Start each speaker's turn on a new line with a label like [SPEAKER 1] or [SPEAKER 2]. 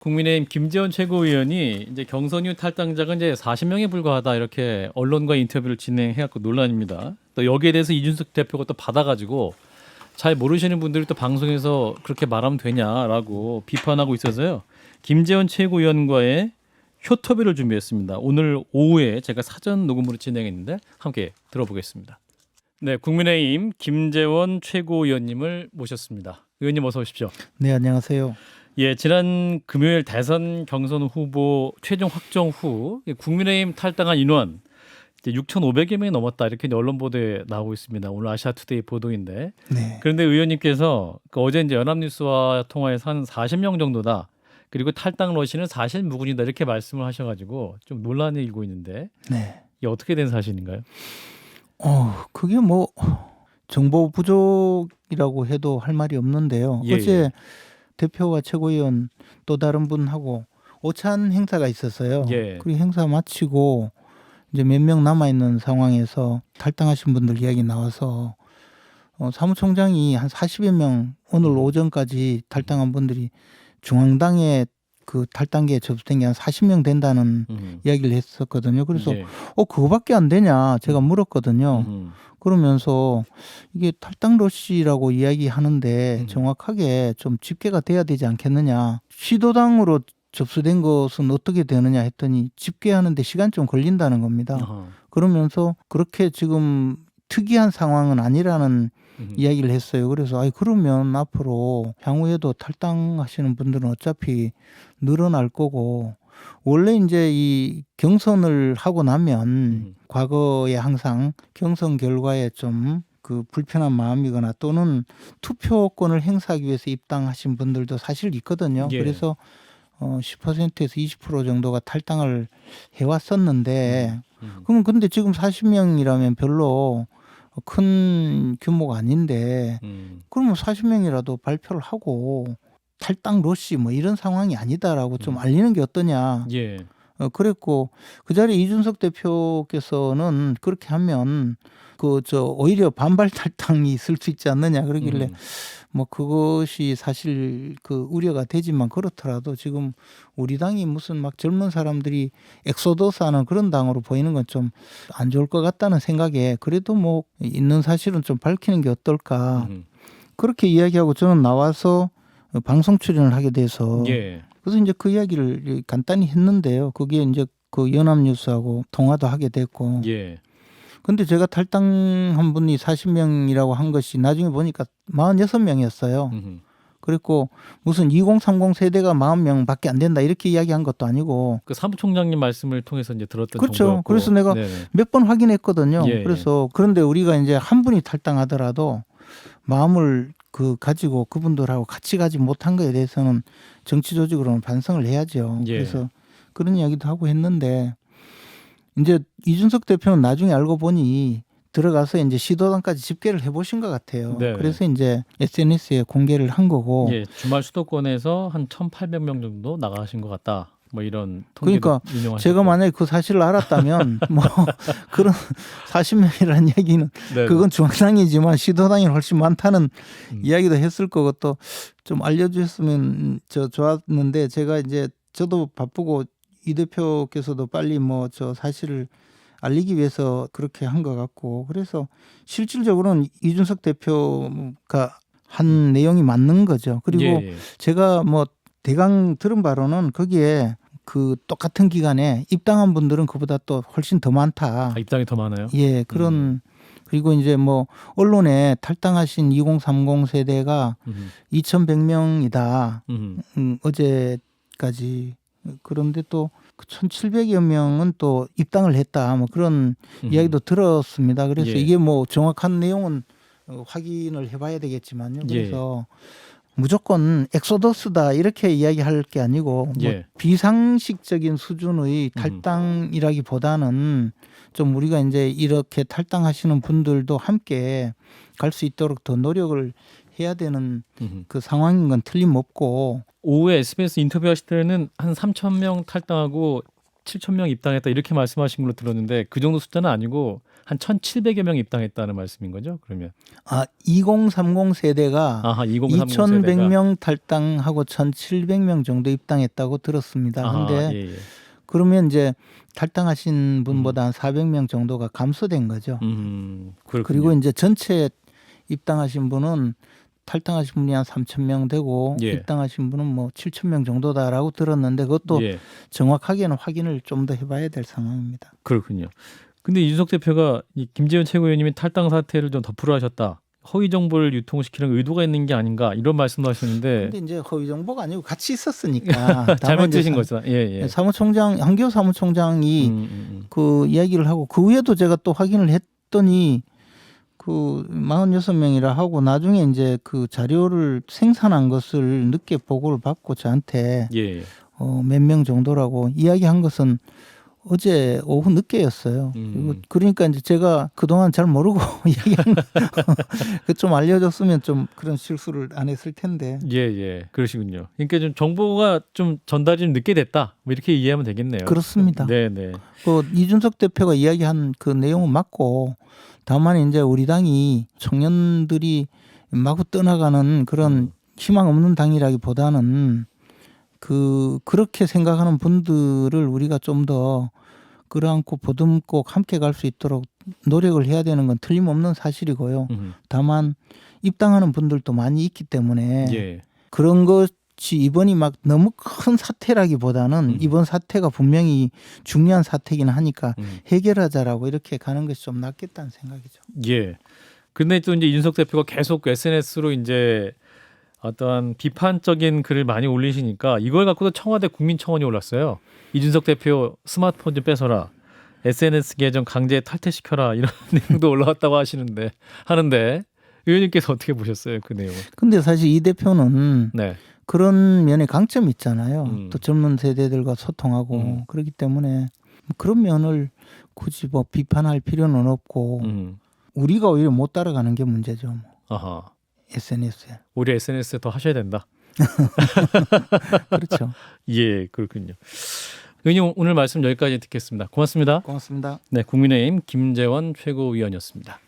[SPEAKER 1] 국민의힘 김재원 최고위원이 이제 경선 이후 탈당자가 이제 40명에 불과하다 이렇게 언론과 인터뷰를 진행해갖고 논란입니다. 또 여기에 대해서 이준석 대표가 또 받아가지고 잘 모르시는 분들이 또 방송에서 그렇게 말하면 되냐라고 비판하고 있어서요. 김재원 최고위원과의 쇼터비를 준비했습니다. 오늘 오후에 제가 사전 녹음으로 진행했는데 함께 들어보겠습니다. 네, 국민의힘 김재원 최고위원님을 모셨습니다. 의원님 어서 오십시오.
[SPEAKER 2] 네, 안녕하세요.
[SPEAKER 1] 예, 지난 금요일 대선 경선 후보 최종 확정 후 국민의힘 탈당한 인원 이제 6,500여 명이 넘었다 이렇게 언론 보도에 나오고 있습니다. 오늘 아시아투데이 보도인데
[SPEAKER 2] 네.
[SPEAKER 1] 그런데 의원님께서 그 어제 이제 연합뉴스와 통화에서 한 40명 정도다. 그리고 탈당 러시는 사실 무근이다 이렇게 말씀을 하셔가지고 좀 논란이 일고 있는데
[SPEAKER 2] 네.
[SPEAKER 1] 이게 어떻게 된 사실인가요?
[SPEAKER 2] 어, 그게 뭐 정보 부족이라고 해도 할 말이 없는데요.
[SPEAKER 1] 예,
[SPEAKER 2] 어제
[SPEAKER 1] 예.
[SPEAKER 2] 대표와 최고위원 또 다른 분하고 오찬 행사가 있었어요.
[SPEAKER 1] 예.
[SPEAKER 2] 그 행사 마치고 이제 몇 명 남아 있는 상황에서 탈당하신 분들 이야기 나와서 어, 사무총장이 한 40여 명 오늘
[SPEAKER 1] 음.
[SPEAKER 2] 오전까지 탈당한 분들이 중앙당에 그 탈당계에 접수된 게 한 40명 된다는
[SPEAKER 1] 음.
[SPEAKER 2] 이야기를 했었거든요. 그래서
[SPEAKER 1] 예.
[SPEAKER 2] 어 그거밖에 안 되냐 제가 물었거든요.
[SPEAKER 1] 음.
[SPEAKER 2] 그러면서 이게 탈당 러시라고 이야기하는데
[SPEAKER 1] 음.
[SPEAKER 2] 정확하게 좀 집계가 돼야 되지 않겠느냐. 시도당으로 접수된 것은 어떻게 되느냐 했더니 집계하는데 시간 좀 걸린다는 겁니다.
[SPEAKER 1] 아하.
[SPEAKER 2] 그러면서 그렇게 지금 특이한 상황은 아니라는
[SPEAKER 1] 음.
[SPEAKER 2] 이야기를 했어요. 그래서 아이 그러면 앞으로 향후에도 탈당하시는 분들은 어차피 늘어날 거고 원래 이제 이 경선을 하고 나면
[SPEAKER 1] 음.
[SPEAKER 2] 과거에 항상 경선 결과에 좀 그 불편한 마음이거나 또는 투표권을 행사하기 위해서 입당하신 분들도 사실 있거든요.
[SPEAKER 1] 예.
[SPEAKER 2] 그래서 어 10%에서 20% 정도가 탈당을 해왔었는데
[SPEAKER 1] 음.
[SPEAKER 2] 그럼 근데 지금 40명이라면 별로 큰 규모가 아닌데
[SPEAKER 1] 음.
[SPEAKER 2] 그러면 40명이라도 발표를 하고 탈당 러시 뭐 이런 상황이 아니다라고 좀
[SPEAKER 1] 음.
[SPEAKER 2] 알리는 게 어떠냐.
[SPEAKER 1] 예.
[SPEAKER 2] 어, 그랬고 그 자리에 이준석 대표께서는 그렇게 하면 그 저 오히려 반발 탈당이 있을 수 있지 않느냐 그러길래
[SPEAKER 1] 음.
[SPEAKER 2] 뭐 그것이 사실 그 우려가 되지만 그렇더라도 지금 우리 당이 무슨 막 젊은 사람들이 엑소더스 하는 그런 당으로 보이는 건 좀 안 좋을 것 같다는 생각에 그래도 뭐 있는 사실은 좀 밝히는 게 어떨까
[SPEAKER 1] 음.
[SPEAKER 2] 그렇게 이야기하고 저는 나와서 방송 출연을 하게 돼서
[SPEAKER 1] 예.
[SPEAKER 2] 그래서 이제 그 이야기를 간단히 했는데요. 그게 이제 그 연합뉴스하고 통화도 하게 됐고.
[SPEAKER 1] 예.
[SPEAKER 2] 근데 제가 탈당한 분이 40명이라고 한 것이 나중에 보니까 46명이었어요.
[SPEAKER 1] 음.
[SPEAKER 2] 그랬고 무슨 2030 세대가 40명 밖에 안 된다 이렇게 이야기한 것도 아니고
[SPEAKER 1] 그 사무총장님 말씀을 통해서 이제 들었던
[SPEAKER 2] 그렇죠.
[SPEAKER 1] 정보였고.
[SPEAKER 2] 그래서 내가
[SPEAKER 1] 네네.
[SPEAKER 2] 몇번 확인했거든요.
[SPEAKER 1] 예, 예.
[SPEAKER 2] 그래서 그런데 우리가 이제 한 분이 탈당하더라도 마음을 그 가지고 그분들하고 같이 가지 못한 거에 대해서는 정치 조직으로는 반성을 해야죠.
[SPEAKER 1] 예.
[SPEAKER 2] 그래서 그런 이야기도 하고 했는데 이제 이준석 대표는 나중에 알고 보니 들어가서 이제 시도당까지 집계를 해보신 것 같아요.
[SPEAKER 1] 네.
[SPEAKER 2] 그래서 이제 SNS에 공개를 한 거고.
[SPEAKER 1] 예, 주말 수도권에서 한 1,800명 정도 나가신 것 같다. 뭐 이런
[SPEAKER 2] 그러니까. 제가 만약에 그 사실을 알았다면 뭐 그런 40명이라는 얘기는
[SPEAKER 1] 네네.
[SPEAKER 2] 그건 중앙당이지만 시도당이 훨씬 많다는
[SPEAKER 1] 음.
[SPEAKER 2] 이야기도 했을 거고 또 좀 알려주셨으면 저 좋았는데 제가 이제 저도 바쁘고 이 대표께서도 빨리 뭐 저 사실을 알리기 위해서 그렇게 한 것 같고 그래서 실질적으로는 이준석 대표가 한 내용이 맞는 거죠. 그리고
[SPEAKER 1] 예, 예.
[SPEAKER 2] 제가 뭐 대강 들은 바로는 거기에 그 똑같은 기간에 입당한 분들은 그보다 또 훨씬 더 많다.
[SPEAKER 1] 아, 입장이 더 많아요.
[SPEAKER 2] 예, 그런
[SPEAKER 1] 음.
[SPEAKER 2] 그리고 이제 뭐 언론에 탈당하신 2030 세대가
[SPEAKER 1] 음.
[SPEAKER 2] 2,100명이다.
[SPEAKER 1] 음.
[SPEAKER 2] 음, 어제까지 그런데 또 1,700여 명은 또 입당을 했다. 뭐 그런
[SPEAKER 1] 음.
[SPEAKER 2] 이야기도 들었습니다. 그래서
[SPEAKER 1] 예.
[SPEAKER 2] 이게 뭐 정확한 내용은 어, 확인을 해봐야 되겠지만요.
[SPEAKER 1] 예.
[SPEAKER 2] 그래서 무조건 엑소더스다 이렇게 이야기할 게 아니고 뭐
[SPEAKER 1] 예.
[SPEAKER 2] 비상식적인 수준의
[SPEAKER 1] 음.
[SPEAKER 2] 탈당이라기보다는 좀 우리가 이제 이렇게 탈당하시는 분들도 함께 갈 수 있도록 더 노력을 해야 되는
[SPEAKER 1] 음.
[SPEAKER 2] 그 상황인 건 틀림없고
[SPEAKER 1] 오후에 SBS 인터뷰하실 때는 한 3천 명 탈당하고 7천 명 입당했다 이렇게 말씀하신 걸로 들었는데 그 정도 숫자는 아니고 한 1,700여 명 입당했다는 말씀인 거죠? 그러면
[SPEAKER 2] 아, 2030 세대가
[SPEAKER 1] 아하 2030 세대가
[SPEAKER 2] 2,100명 탈당하고 1,700명 정도 입당했다고 들었습니다.
[SPEAKER 1] 아하,
[SPEAKER 2] 근데
[SPEAKER 1] 예, 예.
[SPEAKER 2] 그러면 이제 탈당하신 분보다 한 400명 정도가 감소된 거죠.
[SPEAKER 1] 음.
[SPEAKER 2] 그리고 이제 전체 입당하신 분은 탈당하신 분이 한 3천 명 되고
[SPEAKER 1] 예.
[SPEAKER 2] 입당하신 분은 뭐 7천 명 정도다라고 들었는데 그것도
[SPEAKER 1] 예,
[SPEAKER 2] 정확하게는 확인을 좀 더 해봐야 될 상황입니다.
[SPEAKER 1] 그렇군요. 근데 이준석 대표가 이 김재현 최고위원님이 탈당 사태를 좀 덮으려 하셨다. 허위 정보를 유통시키는 의도가 있는 게 아닌가 이런 말씀도 하셨는데
[SPEAKER 2] 근데 이제 허위 정보가 아니고 같이 있었으니까
[SPEAKER 1] 잘못 드신
[SPEAKER 2] 사-
[SPEAKER 1] 거죠. 예, 예.
[SPEAKER 2] 사무총장 한기호 사무총장이
[SPEAKER 1] 음, 음, 음.
[SPEAKER 2] 그 이야기를 하고 그 후에도 제가 또 확인을 했더니 그 46명이라 하고 나중에 이제 그 자료를 생산한 것을 늦게 보고를 받고 저한테
[SPEAKER 1] 예, 예.
[SPEAKER 2] 어, 몇 명 정도라고 이야기한 것은 어제 오후 늦게였어요.
[SPEAKER 1] 음.
[SPEAKER 2] 그러니까 이제 제가 그동안 잘 모르고 이야기한 거좀 알려줬으면 좀 그런 실수를 안 했을 텐데.
[SPEAKER 1] 예, 예. 그러시군요. 그러니까 좀 정보가 좀 전달이 좀 늦게 됐다. 뭐 이렇게 이해하면 되겠네요.
[SPEAKER 2] 그렇습니다.
[SPEAKER 1] 네, 네.
[SPEAKER 2] 그 이준석 대표가 이야기한 그 내용은 맞고 다만 이제 우리 당이 청년들이 마구 떠나가는 그런
[SPEAKER 1] 음.
[SPEAKER 2] 희망 없는 당이라기보다는 그 그렇게 생각하는 분들을 우리가 좀 더 끌어안고 보듬고 함께 갈 수 있도록 노력을 해야 되는 건 틀림없는 사실이고요.
[SPEAKER 1] 음.
[SPEAKER 2] 다만 입당하는 분들도 많이 있기 때문에
[SPEAKER 1] 예.
[SPEAKER 2] 그런 것 이 이번이 막 너무 큰 사태라기보다는
[SPEAKER 1] 음.
[SPEAKER 2] 이번 사태가 분명히 중요한 사태긴 하니까
[SPEAKER 1] 음.
[SPEAKER 2] 해결하자라고 이렇게 가는 것이 좀 낫겠다는 생각이죠.
[SPEAKER 1] 예. 근데 또 이제 이준석 대표가 계속 SNS로 이제 어떠한 비판적인 글을 많이 올리시니까 이걸 갖고도 청와대 국민청원이 올랐어요. 이준석 대표 스마트폰 좀 뺏어라. SNS 계정 강제 탈퇴시켜라 이런 내용도 올라왔다고 하시는데 하는데 의원님께서 어떻게 보셨어요 그 내용을?
[SPEAKER 2] 근데 사실 이 대표는
[SPEAKER 1] 네.
[SPEAKER 2] 그런 면에 강점이 있잖아요.
[SPEAKER 1] 음.
[SPEAKER 2] 또 젊은 세대들과 소통하고
[SPEAKER 1] 음.
[SPEAKER 2] 그렇기 때문에 그런 면을 굳이 뭐 비판할 필요는 없고
[SPEAKER 1] 음.
[SPEAKER 2] 우리가 오히려 못 따라가는 게 문제죠. 뭐.
[SPEAKER 1] 아하.
[SPEAKER 2] SNS에.
[SPEAKER 1] 우리 SNS에 더 하셔야 된다.
[SPEAKER 2] 그렇죠.
[SPEAKER 1] 예, 그렇군요. 의원님 오늘 말씀 여기까지 듣겠습니다. 고맙습니다.
[SPEAKER 2] 고맙습니다.
[SPEAKER 1] 네, 국민의힘 김재원 최고위원이었습니다.